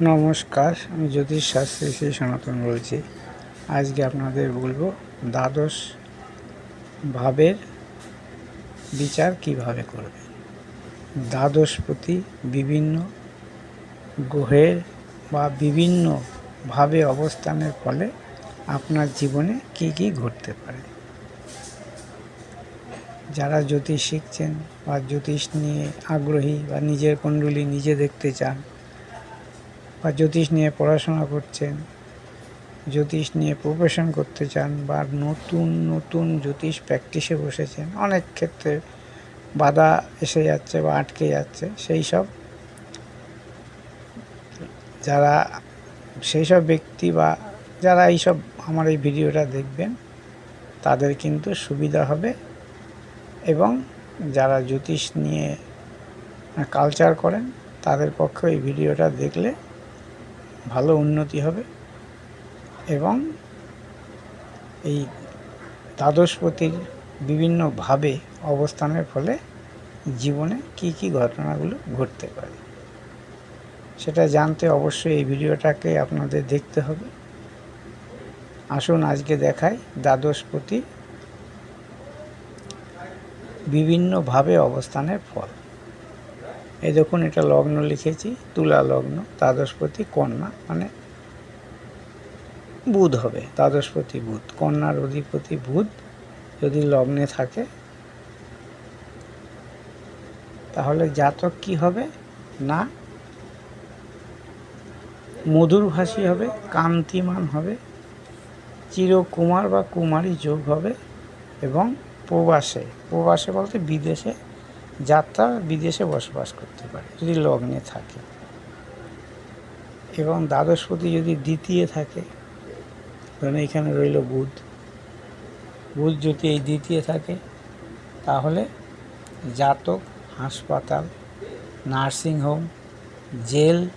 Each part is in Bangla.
নমস্কার, আমি জ্যোতিষ শাস্ত্রী শ্রী সনাতন বলছি। আজকে আপনাদের বলব দ্বাদশ ভাবের বিচার কীভাবে করবে? দ্বাদশপতি বিভিন্ন গ্রহের বা বিভিন্ন ভাবে অবস্থানের ফলে আপনার জীবনে কি কি ঘটতে পারে? যারা জ্যোতিষ শিখছেন বা জ্যোতিষ নিয়ে আগ্রহী বা নিজের কুণ্ডলী নিজে দেখতে চান বা জ্যোতিষ নিয়ে পড়াশোনা করছেন, জ্যোতিষ নিয়ে প্রফেশন করতে চান বা নতুন নতুন জ্যোতিষ প্র্যাকটিসে বসেছেন, অনেক ক্ষেত্রে বাধা এসে যাচ্ছে বা আটকে যাচ্ছে, সেই সব যারা, সেই সব ব্যক্তি বা যারা এইসব আমার এই ভিডিওটা দেখবেন, তাদের কিন্তু সুবিধা হবে এবং যারা জ্যোতিষ নিয়ে কালচার করেন, তাদের পক্ষে এই ভিডিওটা দেখলে ভালো উন্নতি হবে এবং এই দ্বাদশপতির বিভিন্নভাবে অবস্থানের ফলে জীবনে কি কি ঘটনাগুলো ঘটতে পারে। সেটা জানতে অবশ্যই এই ভিডিওটাকে আপনাদের দেখতে হবে। আসুন আজকে দেখাই দ্বাদশপতি বিভিন্নভাবে অবস্থানের ফল। এই দেখুন, এটা লগ্ন লিখেছি, তুলা লগ্ন, দ্বাদশপতি কন্যা মানে বুধ হবে, দ্বাদশপতি বুধ, কন্যার অধিপতি বুধ, যদি লগ্নে থাকে, তাহলে জাতক কি হবে? না, মধুরভাষী হবে, কান্তিমান হবে, চিরকুমার বা কুমারী যোগ হবে, এবং প্রবাসে প্রবাসে বলতে বিদেশে যাত্রা বিদেশে বসবাস করতে পারে, যদি লগ্নে থাকে। এবং দ্বাদশপতি যদি দ্বিতীয় থাকে, ধরুন এখানে রইল বুধ। বুধ যদি এই দ্বিতীয় থাকে, তাহলে জাতক, হাসপাতাল নার্সিংহোম জেল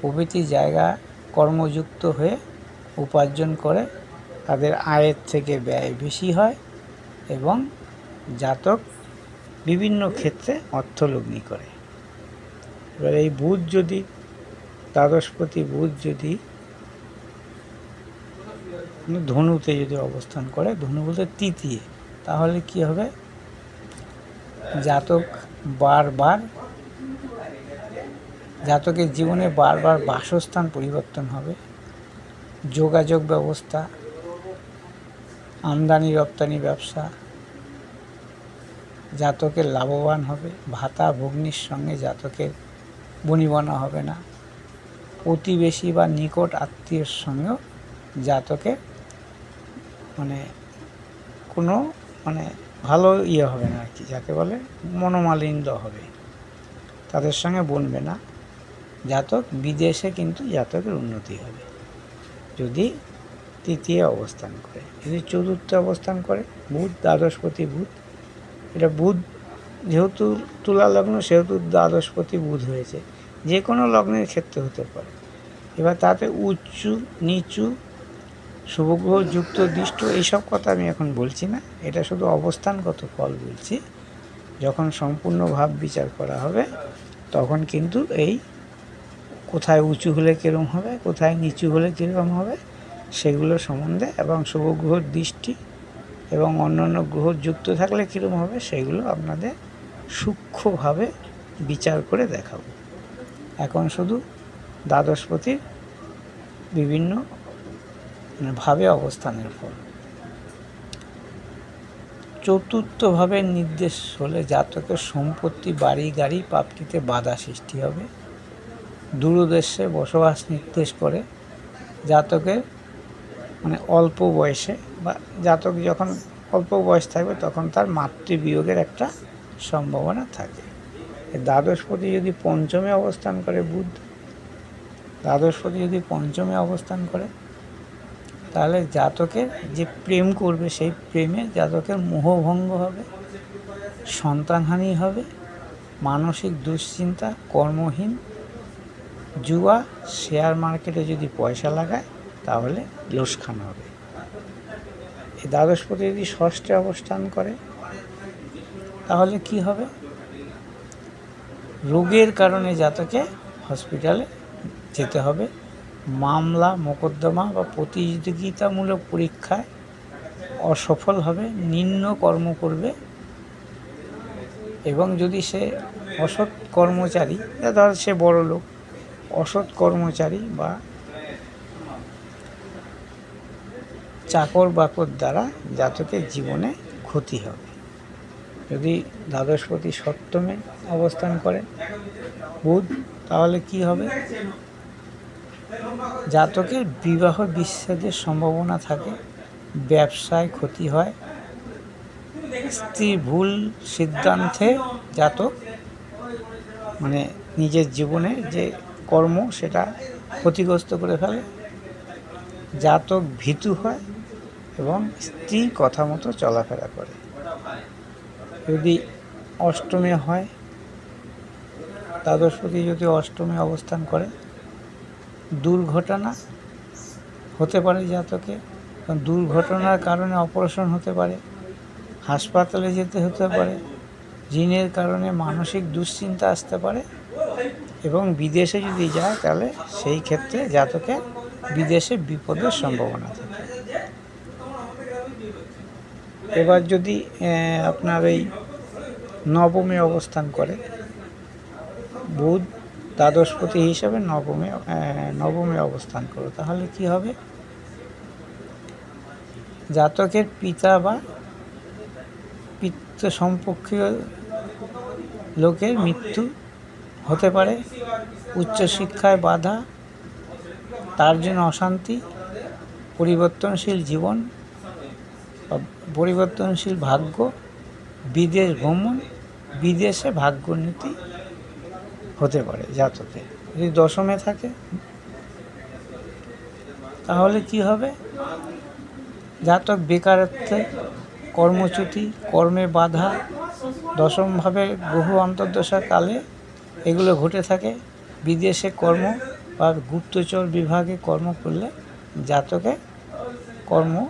প্রভৃতি জায়গা কর্মযুক্ত হয়ে উপার্জন করে তাদের আয়ের থেকে ব্যয় বেশি হয় এবং জাতক বিভিন্ন ক্ষেত্রে অর্থলগ্নি করে। এবার এই বুধ যদি, দ্বাদশপতি বুধ যদি ধনুতে যদি অবস্থান করে, ধনু বলতে তৃতীয়, তাহলে কি হবে? জাতক বারবার, জাতকের জীবনে বারবার বাসস্থান পরিবর্তন হবে, যোগাযোগ ব্যবস্থা আমদানি রপ্তানি ব্যবসা জাতকের লাভবান হবে, ভাতা ভগ্নির সঙ্গে জাতকের বনিবনা হবে না। প্রতিবেশী বা নিকট আত্মীয়ের সঙ্গেও জাতকে মানে কোনো মানে ভালো ইয়ে হবে না আর কি, যাকে বলে মনোমালিন্য হবে। তাদের সঙ্গে বনবে না। জাতক বিদেশে কিন্তু জাতকের উন্নতি হবে। যদি তৃতীয় অবস্থান করে, যদি চতুর্থ অবস্থান করে, বুধ দ্বাদশপতি বুধ এটা বুধ, যেহেতু তুলা লগ্ন, সেহেতু দ্বাদশপতি বুধ হয়েছে। যে কোনো লগ্নের ক্ষেত্রে হতে পারে। এবার তাতে উঁচু নিচু শুভগ্রহ যুক্ত দৃষ্ট, এইসব কথা আমি এখন বলছি না। এটা শুধু অবস্থানগত ফল বলছি। যখন সম্পূর্ণ ভাব বিচার করা হবে, তখন কিন্তু এই কোথায় উঁচু হলে কীরকম হবে, কোথায় নিচু হলে কীরকম হবে, সেগুলো সম্বন্ধে এবং শুভগ্রহর দৃষ্টি এবং অন্যান্য গ্রহ যুক্ত থাকলে কীরকম হবে সেগুলো আপনাদের সূক্ষ্মভাবে বিচার করে দেখাবো। এখন শুধু দ্বাদশপতির বিভিন্ন ভাবে অবস্থানের ফল। চতুর্থভাবে নির্দেশ হলে জাতকের সম্পত্তি, বাড়ি, গাড়ি প্রাপ্তিতে বাধা সৃষ্টি হবে। দূরদেশে বসবাস নির্দেশ করে জাতকের মানে অল্প বয়সে জাতক যখন অল্প বয়স থাকবে, তখন তার মাতৃবিয়োগের একটা সম্ভাবনা থাকে। দ্বাদশপতি যদি পঞ্চমে অবস্থান করে বুধ দ্বাদশপতি যদি পঞ্চমে অবস্থান করে, তাহলে জাতকের যে প্রেম করবে, সেই প্রেমে জাতকের মোহভঙ্গ হবে, সন্তানহানি হবে, মানসিক দুশ্চিন্তা, কর্মহীন, জুয়া শেয়ার মার্কেটে যদি পয়সা লাগায়, তাহলে লোসখান হবে। এই দ্বাদশপতি যদি ষষ্ঠে অবস্থান করে, তাহলে কি হবে? রোগের কারণে জাতকে হসপিটালে যেতে হবে। মামলা, মোকদ্দমা বা প্রতিযোগিতামূলক পরীক্ষায় অসফল হবে, নিম্ন কর্ম করবে এবং যদি সে অসৎ কর্মচারী, ধর সে বড় লোক অসৎ কর্মচারী বা চাকর বাকর দ্বারা জাতকের জীবনে ক্ষতি হবে। যদি দ্বাদশপতি সপ্তমে অবস্থান করে বুধ, তাহলে কি হবে? জাতকের বিবাহ বিচ্ছেদের সম্ভাবনা থাকে, ব্যবসায় ক্ষতি হয়, স্ত্রী ভুল সিদ্ধান্তে জাতক মানে নিজের জীবনে যে কর্ম সেটা ক্ষতিগ্রস্ত করে ফেলে জাতক ভীতু হয় এবং স্ত্রী কথা মতো চলাফেরা করে। যদি অষ্টমে হয়, দ্বাদশপতি যদি অষ্টমে অবস্থান করে, দুর্ঘটনা হতে পারে জাতকে দুর্ঘটনার কারণে অপারেশন হতে পারে, হাসপাতালে যেতে হতে পারে ঋণের কারণে মানসিক দুশ্চিন্তা আসতে পারে এবং বিদেশে যদি যায়, তাহলে সেই ক্ষেত্রে জাতকে বিদেশে বিপদের সম্ভাবনা থাকে। এবার যদি আপনার এই নবমে অবস্থান করে, বুধ দ্বাদশপতি হিসাবে নবমে নবমে অবস্থান করো তাহলে কি হবে? জাতকের পিতা বা পিত্ত সম্পর্কীয় লোকের মৃত্যু হতে পারে। উচ্চশিক্ষায় বাধা তার জন্য অশান্তি, পরিবর্তনশীল জীবন, পরিবর্তনশীল ভাগ্য, বিদেশ ভ্রমণ, বিদেশে ভাগ্যনীতি হতে পারে জাতকে। যদি দশমে থাকে, তাহলে কি হবে? জাতক বেকারত্বে কর্মচ্যুতি, কর্মে বাধা, দশমভাবে বহু অন্তর্দশা কালে এগুলো ঘটে থাকে। বিদেশে কর্ম বা গুপ্তচর বিভাগে কর্ম করলে জাতকে কর্ম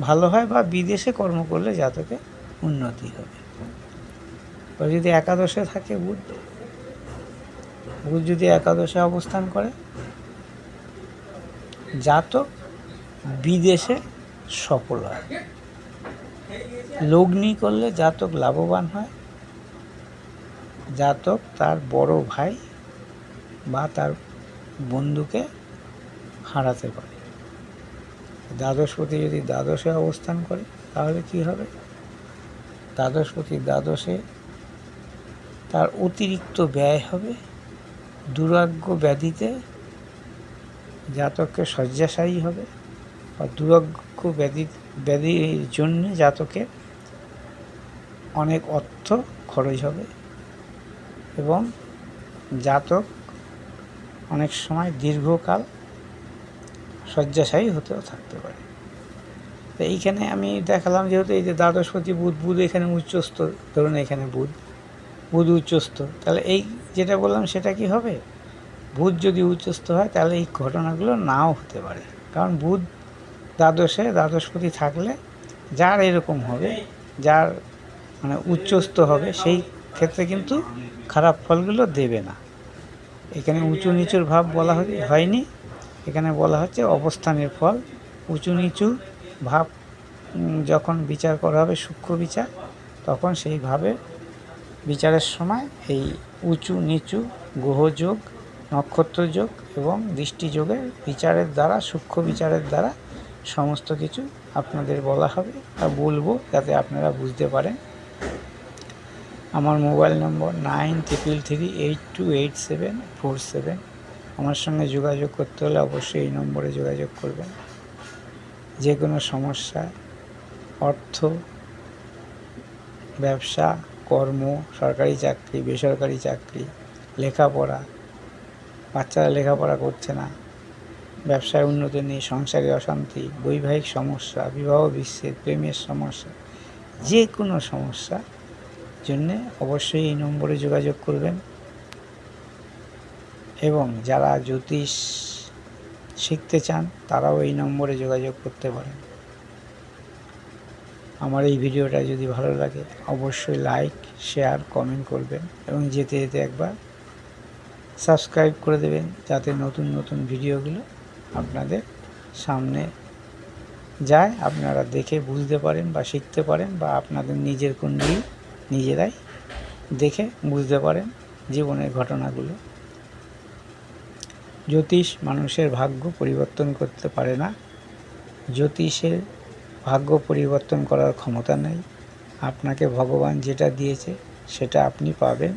ভালো হয় বা বিদেশে কর্ম করলে জাতকে উন্নতি হবে। এবার যদি একাদশে থাকে বুধ বুধ যদি একাদশে অবস্থান করে, জাতক বিদেশে সফল হয়। লগ্নি করলে জাতক লাভবান হয়। জাতক তার বড় ভাই বা তার বন্ধুকে হারাতে পারে। দ্বাদশপতি যদি দ্বাদশে অবস্থান করে, তাহলে কি হবে? দ্বাদশপতি দ্বাদশে তার অতিরিক্ত ব্যয় হবে, দুরাগ্য ব্যাধিতে জাতককে শয্যাশায়ী হবে, বা দুরাগ্য ব্যাধি, ব্যাধির জন্যে জাতকের অনেক অর্থ খরচ হবে এবং জাতক অনেক সময় দীর্ঘকাল শয্যাশায়ী হতেও থাকতে পারে। তো এইখানে আমি দেখালাম যেহেতু এই যে দ্বাদশপতি বুধ বুধ এখানে উচ্চস্থ, ধরুন এখানে বুধ বুধ উচ্চস্থ, তাহলে এই যেটা বললাম সেটা কি হবে? বুধ যদি উচ্চস্থ হয়, তাহলে এই ঘটনাগুলো নাও হতে পারে। কারণ বুধ দ্বাদশে দ্বাদশপতি থাকলে যার এরকম হবে, যার মানে উচ্চস্থ হবে, সেই ক্ষেত্রে কিন্তু খারাপ ফলগুলো দেবে না। এখানে উঁচু নিচুর ভাব বলা হয়নি। এখানে বলা হচ্ছে অবস্থানের ফল। উঁচু নিচু ভাব যখন বিচার করা হবে সূক্ষ্ম বিচার, তখন সেইভাবে বিচারের সময় এই উঁচু নিচু গ্রহযোগ, নক্ষত্রযোগ এবং দৃষ্টিযোগের বিচারের দ্বারা, সূক্ষ্ম বিচারের দ্বারা সমস্ত কিছু আপনাদের বলা হবে। আর বলব যাতে আপনারা বুঝতে পারেন আমার mobile number nine triple three eight two eight seven four seven. আমার সঙ্গে যোগাযোগ করতে হলে অবশ্যই এই নম্বরে যোগাযোগ করবেন। যে কোনো সমস্যা, অর্থ, ব্যবসা, কর্ম, সরকারি চাকরি, বেসরকারি চাকরি, লেখাপড়া, বাচ্চারা লেখাপড়া করছে না, ব্যবসায় উন্নতি নেই, সংসারে অশান্তি, বৈবাহিক সমস্যা, বিবাহ বিচ্ছেদ, প্রেমের সমস্যা যে কোনো সমস্যা জন্যে অবশ্যই এই নম্বরে যোগাযোগ করবেন। এবং যারা জ্যোতিষ শিখতে চান, তারাও এই নম্বরে যোগাযোগ করতে পারেন। আমার এই ভিডিওটা যদি ভালো লাগে, অবশ্যই লাইক, শেয়ার, কমেন্ট করবেন এবং যেতে যেতে একবার সাবস্ক্রাইব করে দেবেন যাতে নতুন নতুন ভিডিওগুলো আপনাদের সামনে যায়। আপনারা দেখে বুঝতে পারেন বা শিখতে পারেন বা আপনাদের নিজের কুণ্ডলী নিজেরাই দেখে বুঝতে পারেন জীবনের ঘটনাগুলো। জ্যোতিষ মানুষের ভাগ্য পরিবর্তন করতে পারে না। জ্যোতিষের ভাগ্য পরিবর্তন করার ক্ষমতা নেই। আপনাকে ভগবান যেটা দিয়েছে সেটা আপনি পাবেন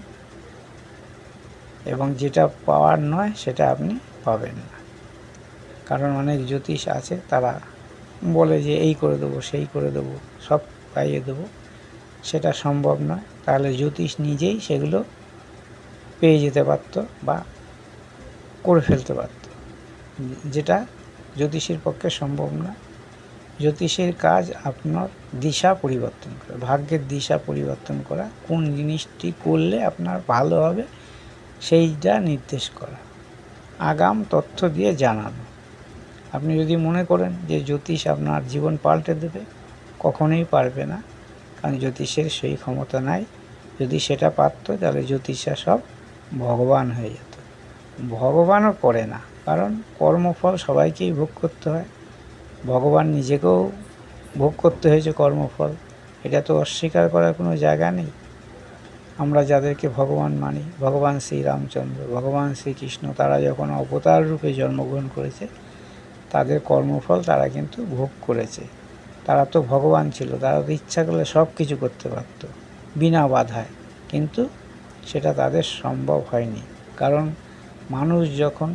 এবং যেটা পাওয়ার নয় সেটা আপনি পাবেন না। কারণ অনেক জ্যোতিষ আছে, তারা বলে যে এই করে দেবো, সেই করে দেবো, সব পাইয়ে দেবো। সেটা সম্ভব নয়। তাহলে জ্যোতিষ নিজেই সেগুলো পেয়ে যেতে পারত বা করে ফেলতে পারত। যেটা জ্যোতিষীর পক্ষে সম্ভব না। জ্যোতিষের কাজ আপনার দিশা পরিবর্তন করা, ভাগ্যের দিশা পরিবর্তন করা, কোন জিনিসটি করলে আপনার ভালো হবে সেইটা নির্দেশ করা। আগাম তথ্য দিয়ে জানানো। আপনি যদি মনে করেন যে জ্যোতিষ আপনার জীবন পাল্টে দেবে, কখনোই পারবে না। কারণ জ্যোতিষের সেই ক্ষমতা নাই। যদি সেটা পারতো, তাহলে জ্যোতিষা সব ভগবান হয়ে যেত। ভগবানও করে না, কারণ কর্মফল সবাইকেই ভোগ করতে হয়। ভগবান নিজেকেও ভোগ করতে হয়েছে কর্মফল। এটা তো অস্বীকার করার কোনো জায়গা নেই। আমরা যাদেরকে ভগবান মানি, ভগবান শ্রীরামচন্দ্র, ভগবান শ্রীকৃষ্ণ, তারা যখন অবতার রূপে জন্মগ্রহণ করেছে, তাদের কর্মফল তারা কিন্তু ভোগ করেছে। তারা তো ভগবান ছিল, তারা তো ইচ্ছা করলে সব কিছু করতে পারত, বিনা বাধায়। কিন্তু সেটা তাদের সম্ভব হয়নি। কারণ মানুষ যখন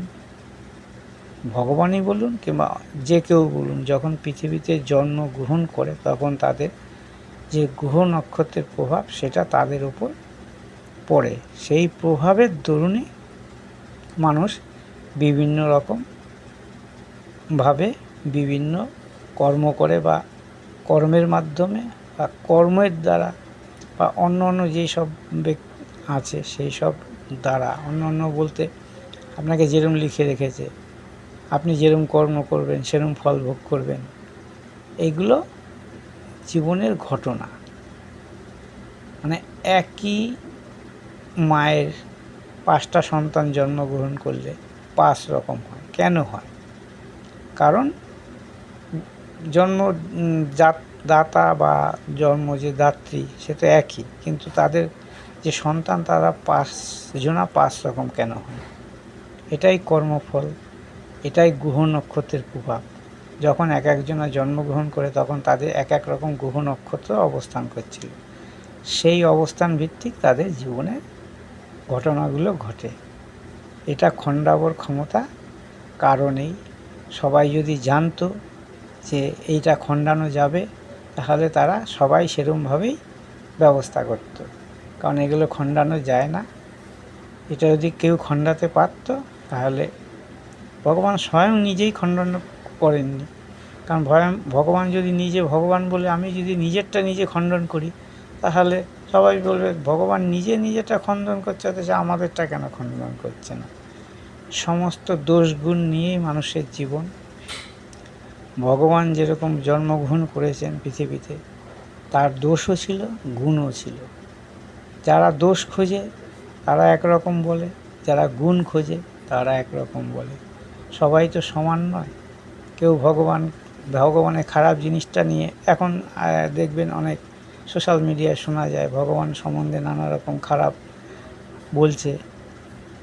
ভগবানই বলুন কিংবা যে কেউ বলুন, যখন পৃথিবীতে জন্মগ্রহণ করে, তখন তাদের যে গ্রহ নক্ষত্রের প্রভাব, সেটা তাদের উপর পড়ে। সেই প্রভাবের দরুনই মানুষ বিভিন্ন রকম ভাবে বিভিন্ন কর্ম করে বা কর্মের মাধ্যমে বা কর্মের দ্বারা বা অন্য অন্য যেই সব আছে সেই সব দ্বারা, অন্য অন্য বলতে আপনাকে যেরম লিখে রেখেছে, আপনি যেরম কর্ম করবেন, সেরম ফল ভোগ করবেন এইগুলো জীবনের ঘটনা। মানে একই মায়ের পাঁচটা সন্তান জন্মগ্রহণ করলে পাঁচ রকম হয়। কেন হয়? কারণ জন্ম দাতা বা জন্ম যে দাত্রী, সে তো একই। কিন্তু তাদের যে সন্তান, তারা পাঁচ, জনা পাঁচ রকম কেন হয়? এটাই কর্মফল, এটাই গ্রহ নক্ষত্রের প্রভাব। যখন এক একজনা জন্মগ্রহণ করে, তখন তাদের এক এক রকম গ্রহ নক্ষত্র অবস্থান করছিল। সেই অবস্থান ভিত্তিক তাদের জীবনে ঘটনাগুলো ঘটে। এটা খণ্ডাবর ক্ষমতা, কারণেই সবাই যদি জানতো যে এইটা খণ্ডানো যাবে, তাহলে তারা সবাই সেরমভাবেই ব্যবস্থা করত। কারণ এগুলো খণ্ডানো যায় না। এটা যদি কেউ খণ্ডাতে পারত, তাহলে ভগবান স্বয়ং নিজেই খণ্ডন করেননি। কারণ ভয়ং ভগবান যদি নিজে, ভগবান বলে আমি যদি নিজেরটা নিজে খণ্ডন করি, তাহলে সবাই বলবে, ভগবান নিজে নিজেরটা খণ্ডন করছে, অথচ আমাদেরটা কেন খণ্ডন করছে না? সমস্ত দোষগুণ নিয়েই মানুষের জীবন। ভগবান যেরকম জন্মগ্রহণ করেছেন পৃথিবীতে, তার দোষও ছিল, গুণও ছিল। যারা দোষ খোঁজে, তারা একরকম বলে, যারা গুণ খোঁজে, তারা একরকম বলে। সবাই তো সমান নয়। কেউ ভগবান, ভগবানের খারাপ জিনিসটা নিয়ে, এখন দেখবেন অনেক সোশ্যাল মিডিয়ায় শোনা যায়, ভগবান সম্বন্ধে নানা রকম খারাপ বলছে।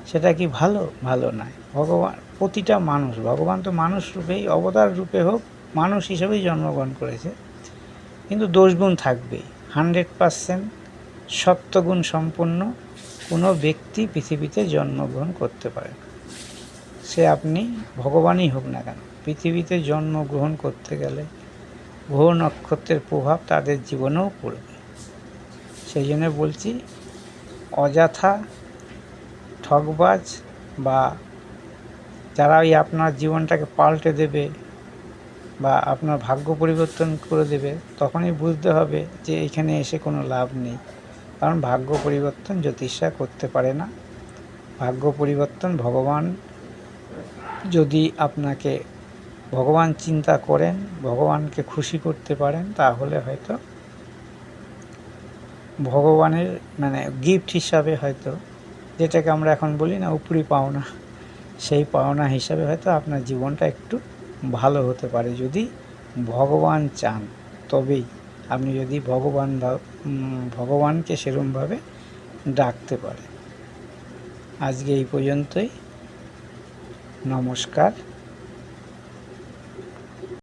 সেটা কি ভালো? ভালো নয়। ভগবান, প্রতিটা মানুষ, ভগবান তো মানুষ রূপেই, অবতার রূপে হোক, মানুষ হিসেবেই জন্মগ্রহণ করেছে। কিন্তু দোষগুণ থাকবেই। হান্ড্রেড পারসেন্ট সত্যগুণ সম্পন্ন কোনো ব্যক্তি পৃথিবীতে জন্মগ্রহণ করতে পারে সে আপনি ভগবানই হোক না কেন, পৃথিবীতে জন্মগ্রহণ করতে গেলে গ্রহ নক্ষত্রের প্রভাব তাদের জীবনেও পড়বে। সেই জন্য বলছি, অযথা ঠকবাজ বা যারা ওই আপনার জীবনটাকে পাল্টে দেবে বা আপনার ভাগ্য পরিবর্তন করে দেবে, তখনই বুঝতে হবে যে এখানে এসে কোনো লাভ নেই। কারণ ভাগ্য পরিবর্তন জ্যোতিষরা করতে পারে না। ভাগ্য পরিবর্তন ভগবান যদি আপনাকে ভগবান চিন্তা করেন, ভগবানকে খুশি করতে পারেন, তাহলে হয়তো ভগবানের মানে গিফট হিসাবে হয়তো, যেটাকে আমরা এখন বলি না উপরি পাওনা। সেই পাওনা হিসাবে হয়তো আপনার জীবনটা একটু ভালো হতে পারে। যদি ভগবান চান, তবেই আপনি যদি ভগবান ভগবানকে সেরমভাবে ডাকতে পারেন। আজকে এই পর্যন্তই। নমস্কার।